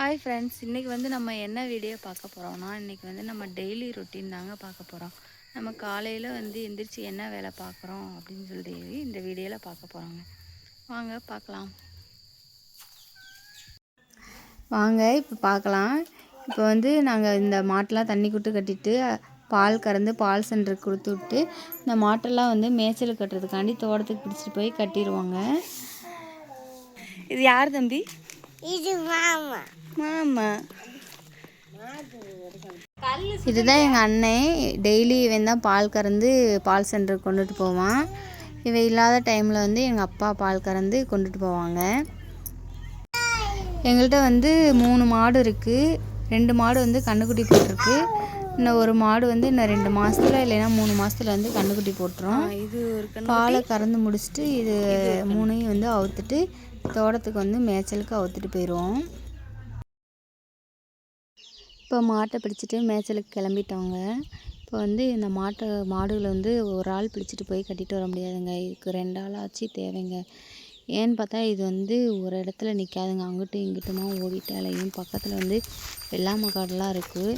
Hi friends இன்றைக்கி வந்து நம்ம என்ன வீடியோ பார்க்க போகிறோம்னா இன்றைக்கி வந்து நம்ம டெய்லி ரொட்டீன் தாங்க பார்க்க போகிறோம் நம்ம காலையில் வந்து எந்திரிச்சு என்ன வேலை பார்க்குறோம் அப்படின்னு சொல்லி இந்த வீடியோவில் பார்க்க போகிறோங்க வாங்க பார்க்கலாம். வாங்க இப்போ பார்க்கலாம். இப்போ வந்து நாங்கள் இந்த மாட்டெலாம் தண்ணி கூட்டு கட்டிட்டு பால் கறந்து பால் சென்டருக்கு கொடுத்து விட்டு இந்த மாட்டெல்லாம் வந்து மேய்ச்சல் கட்டுறதுக்காண்டி தோட்டத்துக்கு பிடிச்சிட்டு போய் கட்டிடுவாங்க. இது யார் தம்பி? இது மாமா. மாமா இதுதான் எங்கள் அண்ணன். டெய்லி இவன் தான் பால் கறந்து பால் சென்டருக்கு கொண்டுட்டு போவான். இவன் இல்லாத டைமில் வந்து எங்கள் அப்பா பால் கறந்து கொண்டுட்டு போவாங்க. எங்கள்கிட்ட வந்து மூணு மாடு இருக்குது ரெண்டு மாடு வந்து கண்ணுக்குட்டி போட்டிருக்கு. இன்னும் ஒரு மாடு வந்து இன்னும் ரெண்டு மாதத்துல இல்லைன்னா மூணு மாதத்துல வந்து கண்ணுக்குட்டி போட்டுரும். இது ஒரு பாலை கறந்து முடிச்சுட்டு இது மூணையும் வந்து அவுத்துட்டு தோட்டத்துக்கு வந்து மேய்ச்சலுக்கு அவுத்துட்டு போயிடுவோம் இப்போ மாட்டை பிடிச்சிட்டு மேய்ச்சலுக்கு கிளம்பிட்டோங்க இப்போ வந்து இந்த மாட்டை மாடுகளை வந்து ஒரு ஆள் பிடிச்சிட்டு போய் கட்டிட்டு வர முடியாதுங்க. இதுக்கு ரெண்டு ஆள் ஆச்சு தேவைங்க. ஏன்னு பார்த்தா இது வந்து ஒரு இடத்துல நிற்காதுங்க அங்கிட்டும் இங்கிட்டுமா ஓடிட்டு அலையும். பக்கத்தில் வந்து வெள்ளாமை காடெலாம் இருக்குது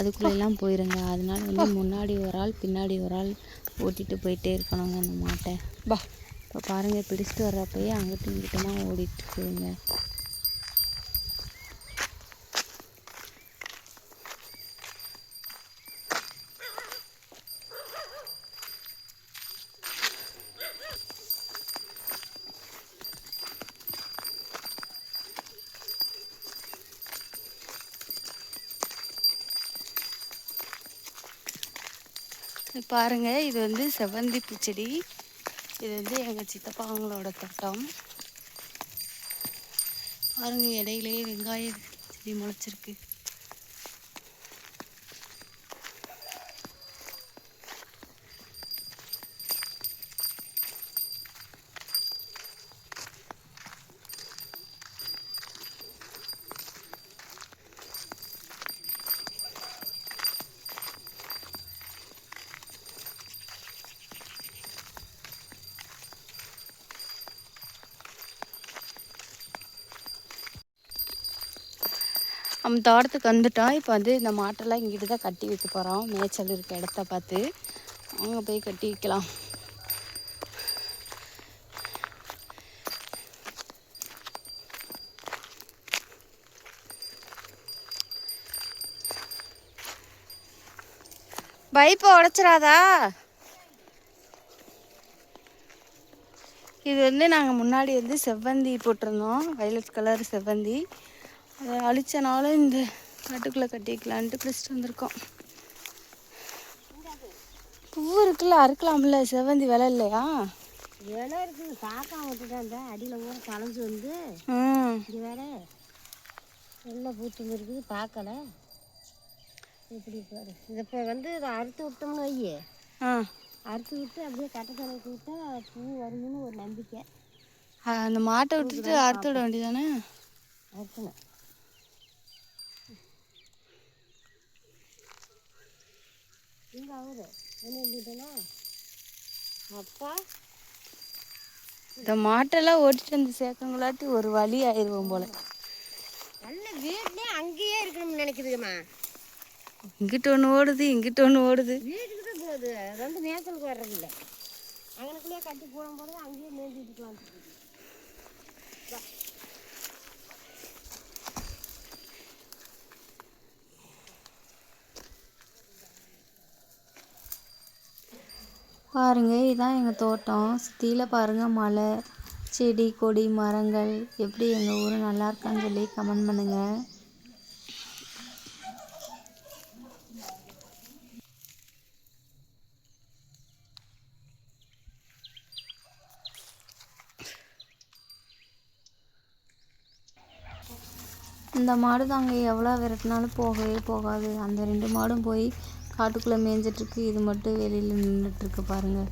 அதுக்குள்ளெல்லாம் போயிருங்க. அதனால வந்து முன்னாடி ஒரு ஆள் பின்னாடி ஒரு ஆள் ஓட்டிகிட்டு போயிட்டே இருக்கணுங்க அந்த மாட்டை. பா. இப்போ பாருங்கள் பிடிச்சிட்டு வர்றப்பயே அங்கிட்டும் இங்கிட்டுமா ஓடிட்டு பாருங்கள் இது வந்து செவ்வந்தி பூச்செடி இது வந்து எங்கள் சித்தப்பாங்களோட தோட்டம். பாருங்கள் இடையிலேயே வெங்காய செடி முளைச்சிருக்கு. நம்ம தோட்டத்துக்கு வந்துட்டோம் இப்போ வந்து இந்த மாட்டெல்லாம் இங்கிட்டு தான் கட்டி வைக்க போகிறோம் மேய்ச்சல் இருக்க இடத்த பார்த்து அங்கே போய் கட்டி வைக்கலாம். பைப்பை உடைச்சிடாதா? இது வந்து நாங்கள் முன்னாடி வந்து செவ்வந்தி போட்டிருந்தோம். வயலட் கலர் செவ்வந்தி. அதை அழிச்சனால இந்த காட்டுக்குள்ளே கட்டிக்கலான்ட்டு பிடிச்சிட்டு வந்திருக்கோம். பூ இருக்குல்ல அறுக்கலாம்ல செவ்வந்தி விலை இல்லையா? இலை இருக்குது. பார்க்காம விட்டுட்டேன் இந்த அடியில் ஊற களைஞ்சு வந்து இங்கே வேற எல்லாம் பூத்துங்க இருக்குது பார்க்கல. இப்படி பாரு. இதை இப்போ வந்து இதை அறுத்து விட்டோம்னு வையே. ஆ. அறுத்து விட்டு அப்படியே கட்டை தலைக்கு விட்டா பூ வரும்னு ஒரு நம்பிக்கை. அந்த மாட்டை விட்டுட்டு அறுத்து விட வேண்டியதானே அறுக்கணும். அவரு. என்ன எழுதிட்டேனா அப்பா இந்த மாட்டெல்லாம் ஓட்டிட்டு வந்து சேர்க்கங்களாட்டி ஒரு வழி ஆயிடுவோம் போல. நல்ல வீட்லேயே அங்கேயே இருக்கணும்னு நினைக்குதுங்கம்மா இங்கிட்டு ஒன்று ஓடுது இங்கிட்டு ஒன்று ஓடுது. வீட்டுக்கு தான் போகுது. வந்து மேய்ச்சலுக்கு வர்றதில்ல. அங்கனுக்குள்ளேயே கட்டி போடும்போது அங்கேயே மேய்ஞ்சிட்டுக்கலாம் பாருங்க இதுதான் எங்கள் தோட்டம். சுற்றியில் பாருங்க மலை செடி கொடி மரங்கள். எப்படி எங்கள் ஊர் நல்லா இருக்கான்னு சொல்லி கமெண்ட் பண்ணுங்கள் இந்த மாடு தாங்க எவ்வளோ விரட்டினாலும் போகவே போகாது. அந்த ரெண்டு மாடும் போய் காட்டுக்குள்ளே மேய்ஞ்சிட்ருக்கு இது மட்டும் வெளியில் நின்றுட்டுருக்கு பாருங்க.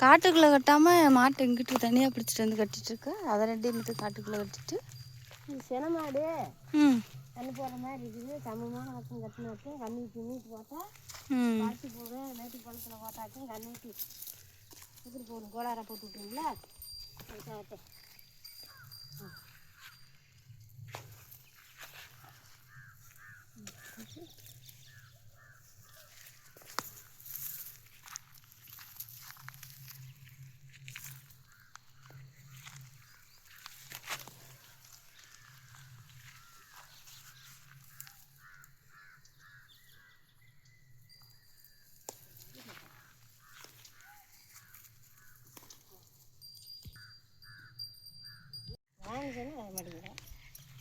காட்டுக்குள்ளே கட்டாமல் மாட்டை இங்கிட்டு தனியாக பிடிச்சிட்டு வந்து கட்டிட்டு இருக்க அதை ரெண்டையும் மட்டும் காட்டுக்குள்ளே கட்டிட்டு. சினமாடு ம். தண்ணி போகிற மாதிரி இருக்குது. சமமான பக்கம் கட்டினாக்கும் கண்ணி பின்னிட்டு போட்டால் பருத்தி போடுவேன் நேற்று குளத்தில் போட்டாச்சும் கண்ணீட்டி இப்படி போகணும். கோளாரை போட்டு விட்டுங்களா?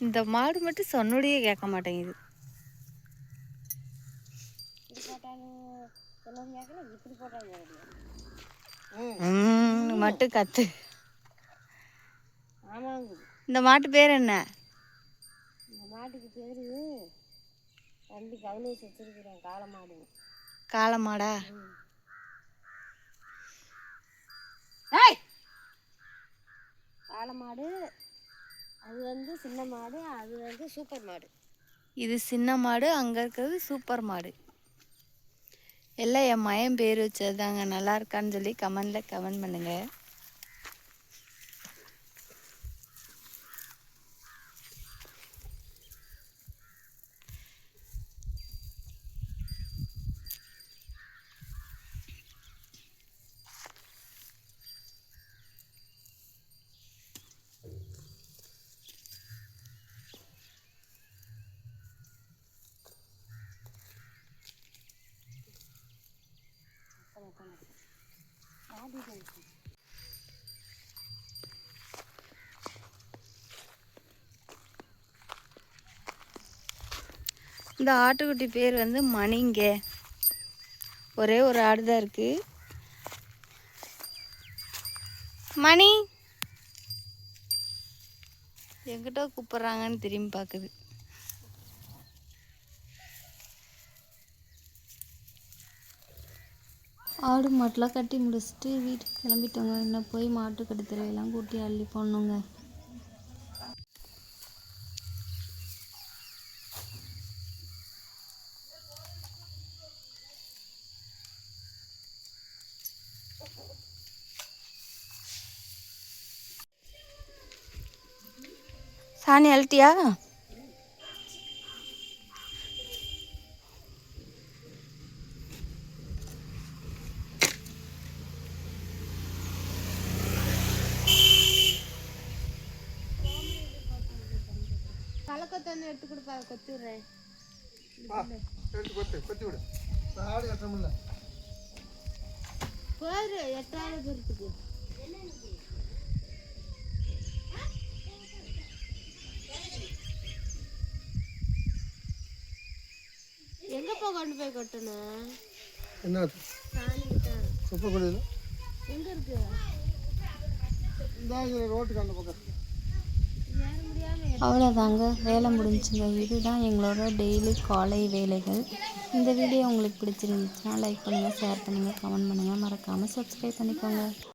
இந்த மாடு மட்டும் சொன்னோடையே கேட்க மாட்டேங்குது. போட்டாலும் கேட்கல போட்டாலும் மட்டும் கத்து. ஆமாங்க இந்த மாட்டு பேர் என்ன? இந்த மாட்டுக்கு பேர் ரெண்டு கவுனேஸ் வச்சிருக்கிறேன் காளை மாடு? காளை மாடா காளை மாடு அது வந்து சின்ன மாடு அது வந்து சூப்பர் மாடு. இது சின்ன மாடு அங்கே இருக்கிறது சூப்பர் மாடு. எல்லாம் என் மயம் பேர் வச்சதுதாங்க. நல்லா இருக்கான்னு சொல்லி கமெண்டில் கமெண்ட் பண்ணுங்கள் இந்த ஆட்டுக்குட்டி பேர் வந்து மணிங்க. ஒரே ஒரு ஆடு தான் இருக்கு. மணி! எங்கிட்ட கூப்பிட்றாங்கன்னு திரும்பி பார்க்குது. ஆடு மாட்டெலாம் கட்டி முடிச்சுட்டு வீட்டுக்கு கிளம்பிட்டோங்க. இன்னும் போய் மாட்டு கட்டுத்தரையெல்லாம் கூட்டி அள்ளி போடணுங்க. சாணி அழட்டியா கலக்கத்தை வந்து எடுத்து கொடுப்பா கொத்துடுறேன் எடுத்து கொத்து கொத்தி விடு. ஆடு கட்டமில்ல பாரு எட்டாவது பேருக்கு எங்கப்பா கொண்டு போய் கொட்டணும் என்ன குப்பை கொடியில் எங்க இருக்கு? இந்த ரோட்டுக்கு அந்த பக்கம். அவ்வளோதாங்க வேலை முடிஞ்சுங்க. இதுதான் எங்களோட டெய்லி காலை வேலைகள். இந்த வீடியோ உங்களுக்கு பிடிச்சிருந்துச்சுன்னா லைக் பண்ணுங்கள் ஷேர் பண்ணுங்கள் கமெண்ட் பண்ணுங்கள் மறக்காமல் சப்ஸ்கிரைப் பண்ணிக்கோங்க.